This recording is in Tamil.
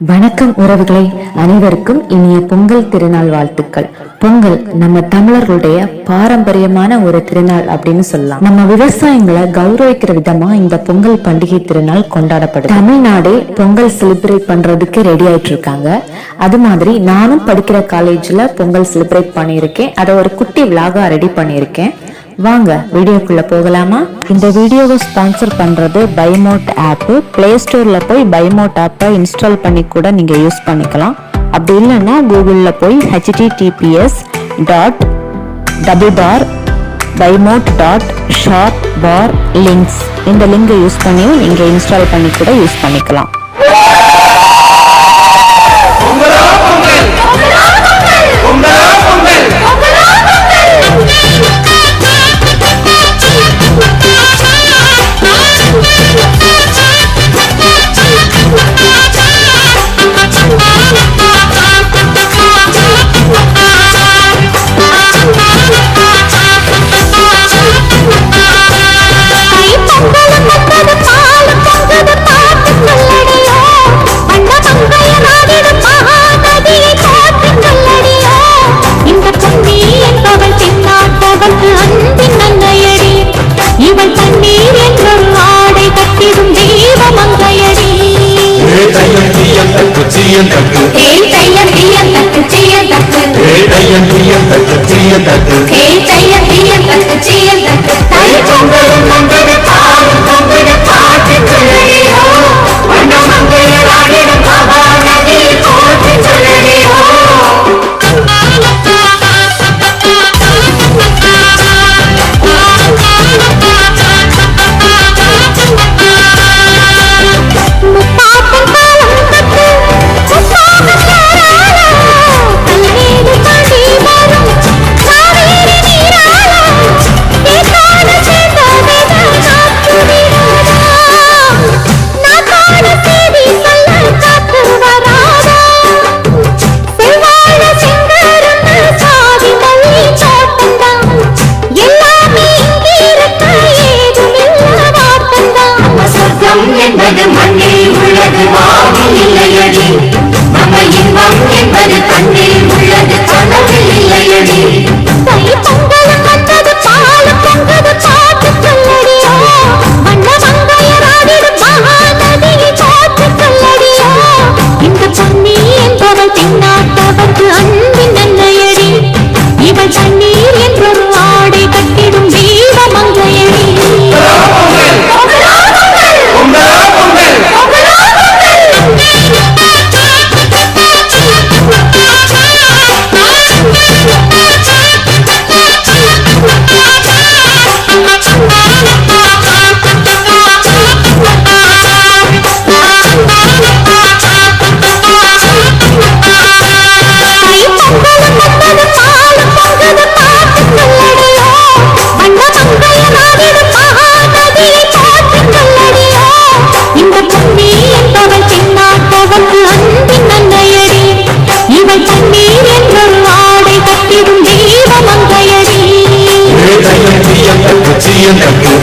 வணக்கம் உறவுகளை அனைவருக்கும் இனிய பொங்கல் திருநாள் வாழ்த்துக்கள். பொங்கல் நம்ம தமிழர்களுடைய பாரம்பரியமான ஒரு திருநாள் அப்படின்னு சொல்லலாம். நம்ம விவசாயங்களை கௌரவிக்கிற விதமா இந்த பொங்கல் பண்டிகை திருநாள் கொண்டாடப்படுது. தமிழ்நாடே பொங்கல் செலிப்ரேட் பண்றதுக்கு ரெடி ஆயிட்டு இருக்காங்க. அது மாதிரி நானும் படிக்கிற காலேஜ்ல பொங்கல் செலிப்ரேட் பண்ணியிருக்கேன். அதை ஒரு குட்டி விலாகா ரெடி பண்ணியிருக்கேன். வாங்க வீடியோக்குள்ள போகலாமா? இந்த வீடியோவை ஸ்பான்சர் பண்றது பைமோட் ஆப் பிளே ஸ்டோர்ல போய் பைமோட் ஆப்பை இன்ஸ்டால் பண்ணி கூட நீங்க யூஸ் பண்ணிக்கலாம். அப்படி இல்லைன்னா கூகுளில் போய் HTTPS dot double bar bymot dot shop bar links இந்த லிங்கை யூஸ் பண்ணியும் நீங்கள் இன்ஸ்டால் பண்ணி கூட யூஸ் பண்ணிக்கலாம். Yeah. தக்கு ஏய் தையம் தீயம் தக்கு சீயம் தக்கு ஏழையன் தீயன் தக்கு சீயன் தக்கு ஏய் தையம் தீயம் என்பது மண்ணில் உள்ளது வானில் இல்லையடி. நம்ம இன்பம் என்பது தண்ணில் உள்ளது கனவில் இல்லையடி. இந்த பொன்னி siguiente.